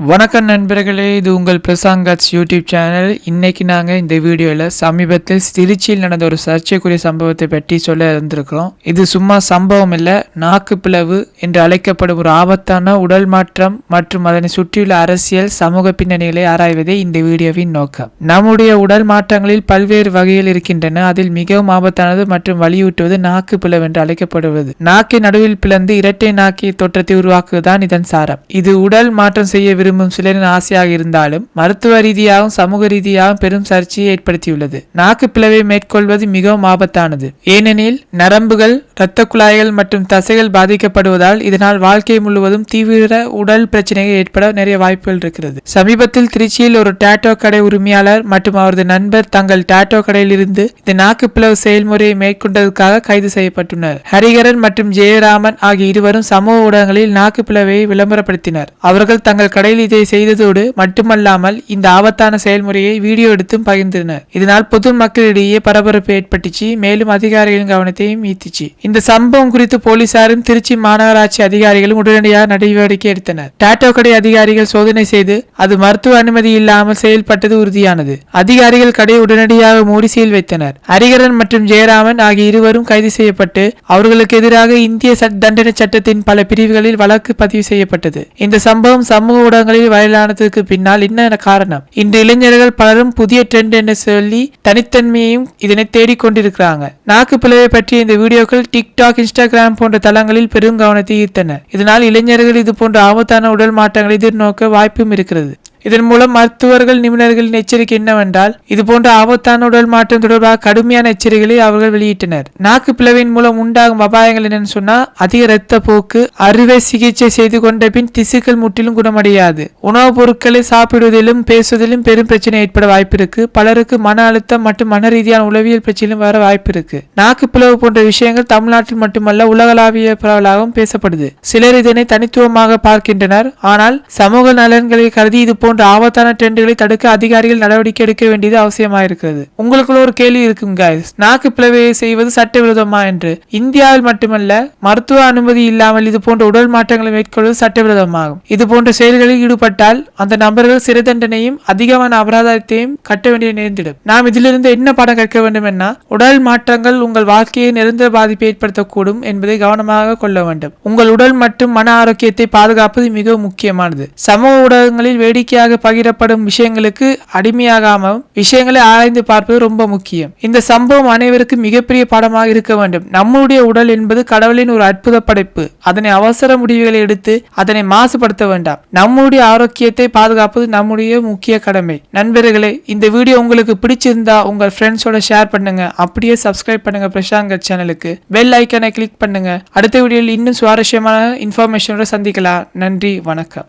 வணக்கம் நண்பர்களே இது உங்கள் பிரசாங்கட்ஸ் யூடியூப் சேனல். இன்றைக்கி நாங்கள் இந்த வீடியோவில் சமீபத்தில் திருச்சியில் நடந்த ஒரு சர்ச்சைக்குரிய சம்பவத்தை பற்றி சொல்ல இருந்திருக்கிறோம். இது சும்மா சம்பவம் இல்லை நாக்கு பிளவு என்று அழைக்கப்படும் ஒரு ஆபத்தான உடல் மாற்றம் மற்றும் அதனை சுற்றியுள்ள அரசியல் சமூக பின்னணிகளை ஆராய்வதே இந்த வீடியோவின் நோக்கம். நம்முடைய உடல் மாற்றங்களில் பல்வேறு வகைகள் இருக்கின்றன. அதில் மிகவும் ஆபத்தானது மற்றும் வலியூட்டுவது நாக்கு பிளவு என்று அழைக்கப்படுவது. நாக்கை நடுவில் பிளந்து இரட்டை நாக்கி தோற்றத்தை உருவாக்குவதுதான் இதன் சாரம். இது உடல் மாற்றம் செய்ய விரும்பும் சிலரின் ஆசையாக இருந்தாலும் மருத்துவ ரீதியாகவும் சமூக ரீதியாகவும் பெரும் சர்ச்சையை ஏற்படுத்தியுள்ளது. நாக்கு பிளவை மேற்கொள்வது மிகவும் ஆபத்தானது. ஏனெனில் நரம்புகள் இரத்த குழாய்கள் மற்றும் தசைகள் பாதிக்கப்படுவதால் இதனால் வாழ்க்கை முழுவதும் தீவிர உடல் பிரச்சனைகள் ஏற்பட நிறைய வாய்ப்புகள் இருக்கிறது. சமீபத்தில் திருச்சியில் ஒரு டாட்டோ கடை உரிமையாளர் மற்றும் அவரது நண்பர் தங்கள் டாட்டோ கடையில் இருந்து இந்த நாக்கு பிளவு செயல்முறையை மேற்கொண்டதற்காக கைது செய்யப்பட்டுள்ளனர். ஹரிகரன் மற்றும் ஜெயராமன் ஆகிய இருவரும் சமூக ஊடகங்களில் நாக்கு பிளவை விளம்பரப்படுத்தினர். அவர்கள் தங்கள் கடையில் மக்கள் இதை செய்ததோடு மட்டுமல்லாமல் இந்த ஆபத்தான செயல்முறையை வீடியோ எடுத்தும் பகிர்ந்தனர். இதனால் பொது மக்களிடையே பரபரப்பு ஏற்பட்டுச்சு. மேலும் அதிகாரிகளின் கவனத்தையும் ஈர்த்துச்சு. இந்த சம்பவம் குறித்து போலீசாரும் திருச்சி மாநகராட்சி அதிகாரிகளும் உடனடியாக நடவடிக்கை எடுத்தனர். டாட்டோ கடை அதிகாரிகள் சோதனை செய்து அது மருத்துவ அனுமதி இல்லாமல் செயல்பட்டது உறுதியானது. அதிகாரிகள் கடையை உடனடியாக மூடி சீல் வைத்தனர். ஹரிகரன் மற்றும் ஜெயராமன் ஆகிய இருவரும் கைது செய்யப்பட்டு அவர்களுக்கு எதிராக இந்திய தண்டனை சட்டத்தின் பல பிரிவுகளில் வழக்கு பதிவு செய்யப்பட்டது. இந்த சம்பவம் சமூக ஊடக மாதங்களில் வைரலானதுக்கு பின்னால் என்ன காரணம்? இன்று இளைஞர்கள் பலரும் புதிய ட்ரெண்ட் என்று சொல்லி தனித்தன்மையையும் இதனை தேடிக்கொண்டிருக்கிறாங்க நாக்கு பிளவை பற்றிய இந்த வீடியோக்கள் டிக்டாக் இன்ஸ்டாகிராம் போன்ற தளங்களில் பெரும் கவனத்தை ஈர்த்தன. இதனால் இளைஞர்கள் இது போன்ற ஆபத்தான உடல் மாற்றங்களை எதிர்நோக்க வாய்ப்பும் இருக்கிறது. இதன் மூலம் மருத்துவர்கள் நிபுணர்களின் எச்சரிக்கை என்னவென்றால் இது போன்ற ஆபத்தான உடல் மாற்றம் தொடர்பாக கடுமையான எச்சரிக்கைகளை அவர்கள் வெளியிட்டனர். நாக்கு பிளவின் மூலம் உண்டாகும் அபாயங்கள் என்னன்னு சொன்னா அதிக இரத்த போக்கு அறுவை சிகிச்சை செய்து கொண்ட பின் திசுக்கள் முற்றிலும் குணமடையாது. உணவுப் பொருட்களை சாப்பிடுவதிலும் பேசுவதிலும் பெரும் பிரச்சனை ஏற்பட வாய்ப்பிருக்கு பலருக்கு மன அழுத்தம் மற்றும் மன ரீதியான உளவியல் பிரச்சனையும் வர வாய்ப்பிருக்கு நாக்கு பிளவு போன்ற விஷயங்கள் தமிழ்நாட்டில் மட்டுமல்ல உலகளாவிய பரவலாகவும் பேசப்படுது. சிலர் இதனை தனித்துவமாக பார்க்கின்றனர். ஆனால் சமூக நலன்களை கருதி இது போன்ற ஆபத்தான ட்ரெண்டுகளை தடுக்க அதிகாரிகள் நடவடிக்கை எடுக்க வேண்டியது அவசியமாயிருக்கிறது. உங்களுக்குள்ள ஒரு கேள்வி இருக்கும் guys. நாக்கு பிளவையை செய்வது சட்டவிரோதமா என்று. இந்தியாவில் மட்டுமல்ல மருத்துவ அனுமதி இல்லாமல் இது போன்ற உடல் மாற்றங்களை மேற்கொள்வது சட்டவிரோதமாகும். இது போன்ற செயல்களில் ஈடுபட்டால் அந்த நபர்கள் சிறை தண்டனையும் அதிகமான அபராதத்தையும் கட்ட வேண்டிய நேர்ந்திடும். நாம் இதிலிருந்து என்ன பாடம் கற்க வேண்டும் என்ன உடல் மாற்றங்கள் உங்கள் வாழ்க்கையை நிரந்தர பாதிப்பை ஏற்படுத்தக்கூடும் என்பதை கவனமாக கொள்ள வேண்டும். உங்கள் உடல் மற்றும் மன ஆரோக்கியத்தை பாதுகாப்பது மிகவும் முக்கியமானது. சமூக ஊடகங்களில் வேடிக்கை வேடிக்கையாக பகிரப்படும் விஷயங்களுக்கு அடிமையாகாமல் விஷயங்களை ஆராய்ந்து பார்ப்பது ரொம்ப முக்கியம். இந்த சம்பவம் அனைவருக்கும் மிகப்பெரிய பாடமாக இருக்க வேண்டும். நம்முடைய உடல் என்பது கடவுளின் ஒரு அற்புத படைப்பு. அதனை அவசர முடிவுகளை எடுத்து அதனை மாசுபடுத்த வேண்டாம். நம்முடைய ஆரோக்கியத்தை பாதுகாப்பது நம்முடைய முக்கிய கடமை. நண்பர்களே இந்த வீடியோ உங்களுக்கு பிடிச்சிருந்தா உங்கள் ஃப்ரெண்ட்ஸோட ஷேர் பண்ணுங்க. அப்படியே சப்ஸ்கிரைப் பண்ணுங்க பிரசாங்கர் சேனலுக்கு பெல் ஐக்கனை கிளிக் பண்ணுங்க. அடுத்த வீடியோவில் இன்னும் சுவாரஸ்யமான இன்ஃபர்மேஷனோட சந்திக்கலாம். நன்றி வணக்கம்.